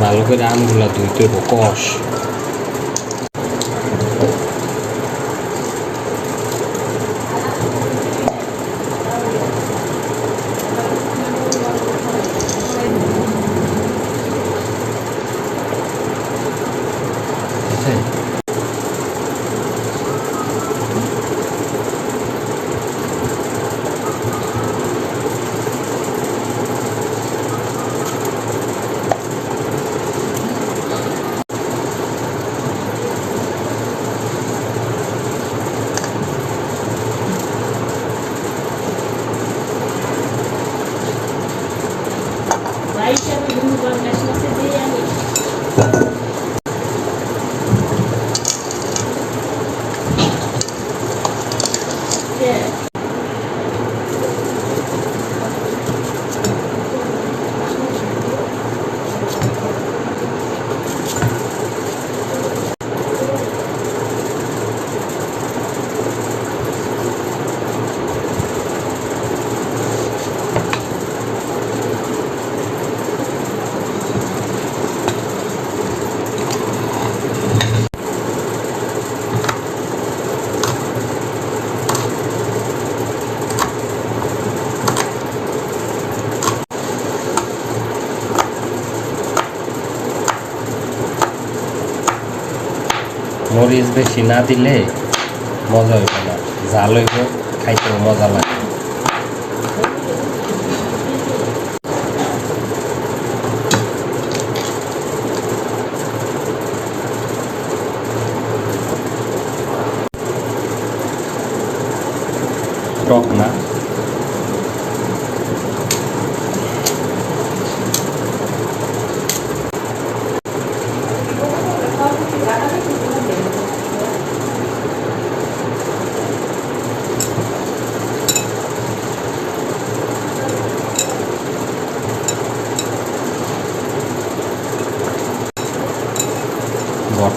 ভালো করে আমগুলা ধুইতে কষ রাইসটা আমি ঘুম গরমের মরিচ বেশি না দিলে মজা হইব না। জাল হইব খাইতেও মজা লাগে। টক না?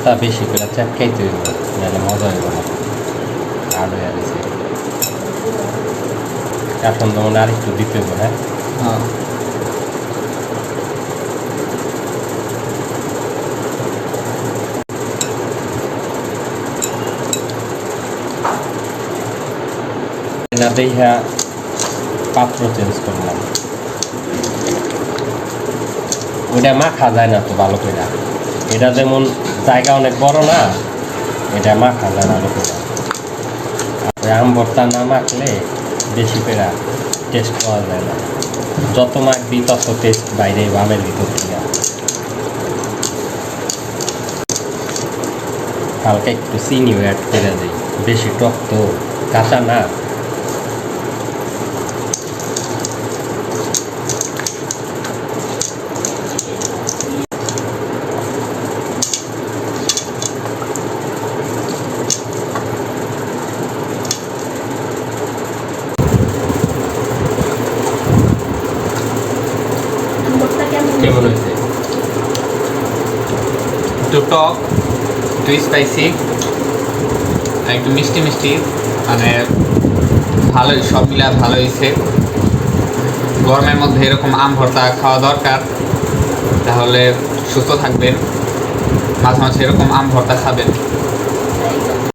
ভর্তা বেশি করে চাটকাইতে হইব নাহলে মজা হইব না হার্ড হয়ে গেছে এখন তো মনে আরেকটু দিতে হইব হ্যাঁ না দেখা পাত্র চেঞ্জ করলাম ওইটা মাখা যায় না তো ভালো করে এটা যেমন জায়গা অনেক বড় না, এটা মাখা যায় ভালো করে আম ভর্তা না মাখলে বেশি করে টেস্ট পাওয়া যায় না। যত মাখবি তত টেস্ট বাইরে আমের ভিতর থেকে হালকা একটু চিনিও অ্যাড করে দিই, বেশি টক তো কাঁচা না। কেমন হয়েছে? একটু টক একটু স্পাইসি একটু মিষ্টি মিষ্টি মানে ভালোই, সব মিলা ভালো হয়েছে। গরমের মধ্যে এরকম আম ভর্তা খাওয়া দরকার, তাহলে সুস্থ থাকবেন। মাঝে মাঝে এরকম আম ভর্তা খাবেন।